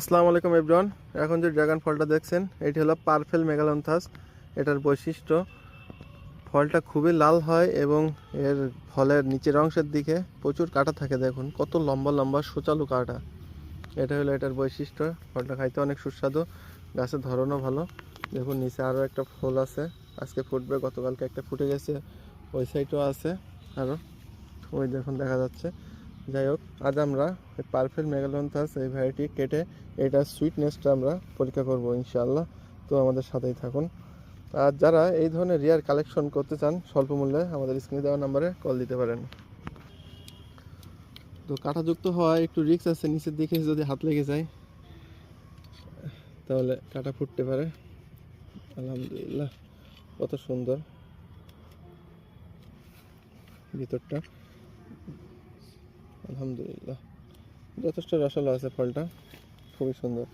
আসসালামু আলাইকুম এভরিওয়ান। এখন যে ড্রাগন ফলটা দেখছেন, এটি হলো পারফেল মেগালন্থাস। এটার বৈশিষ্ট্য, ফলটা খুবই লাল হয় এবং এর ফলের নিচের অংশের দিকে প্রচুর কাটা থাকে। দেখুন, কত লম্বা লম্বা, সুচালু কাটা। এটা হলো এটার বৈশিষ্ট্য। ফলটা খাইতে অনেক সুস্বাদু গাছের ধরনও ভালো। দেখুন, নিচে আরও একটা ফল আছে। আজকে ফুটবে, গতকালকে একটা ফুটে গেছে। ওই সাইডও আছে আরও। ওই দেখুন, দেখা যাচ্ছে। যাই হোক, আজ আমরা পারফেক্ট মেগালন্থাস এই ভ্যারাইটি কেটে এটার সুইটনেসটা আমরা পরীক্ষা করব ইনশাআল্লাহ। তো আমাদের সাথেই থাকুন। আর যারা এই ধরনের রিয়ার কালেকশন করতে চান, স্বল্প মূল্যে আমাদের স্ক্রিনে দেওয়া নাম্বারে কল দিতে পারেন। তো কাঁটাযুক্ত হওয়ায় একটু রিস্ক আছে, নিচের দিকে যদি হাত লেগে যায়, তাহলে কাটা ফুটতে পারে। আলহামদুলিল্লাহ, কত সুন্দর ভিতরটা। আলহামদুলিল্লাহ। যথেষ্ট রসালো আছে ফলটা, খুবই সুন্দর।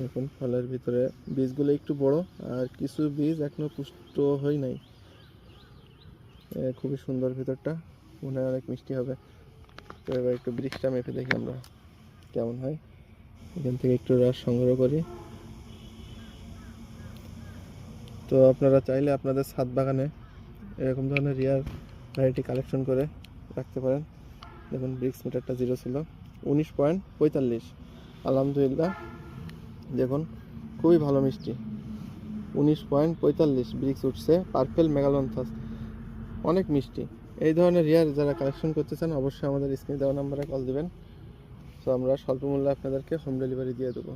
দেখুন, ফলের ভিতরে বীজগুলো একটু বড়, আর কিছু বীজ এখনও পুষ্ট হয় নাই। খুবই সুন্দর ভিতরটা, মনে হয় অনেক মিষ্টি হবে। তো এবার একটু বৃষ্টিটা মেপে দেখি আমরা কেমন হয়। এখান থেকে একটু রস সংগ্রহ করি। তো আপনারা চাইলে আপনাদের ছাদ বাগানে এরকম ধরনের রিয়ার ভ্যারাইটি কালেকশন করে রাখতে পারেন। দেখুন ব্রিক্স মিটারটা জিরো ছিল। উনিশ পয়েন্ট পঁয়তাল্লিশ। আলহামদুলিল্লাহ, দেখুন, খুবই ভালো মিষ্টি। উনিশ পয়েন্ট পঁয়তাল্লিশ ব্রিক্স উঠছে। পার্পেল মেগালন্থাস অনেক মিষ্টি। এই ধরনের রিয়ার যারা কালেকশন করতে চান, অবশ্যই আমাদের স্ক্রিনে দেওয়া নাম্বারে কল দিবেন। তো আমরা স্বল্প মূল্যে আপনাদেরকে হোম ডেলিভারি দিয়ে দেবো।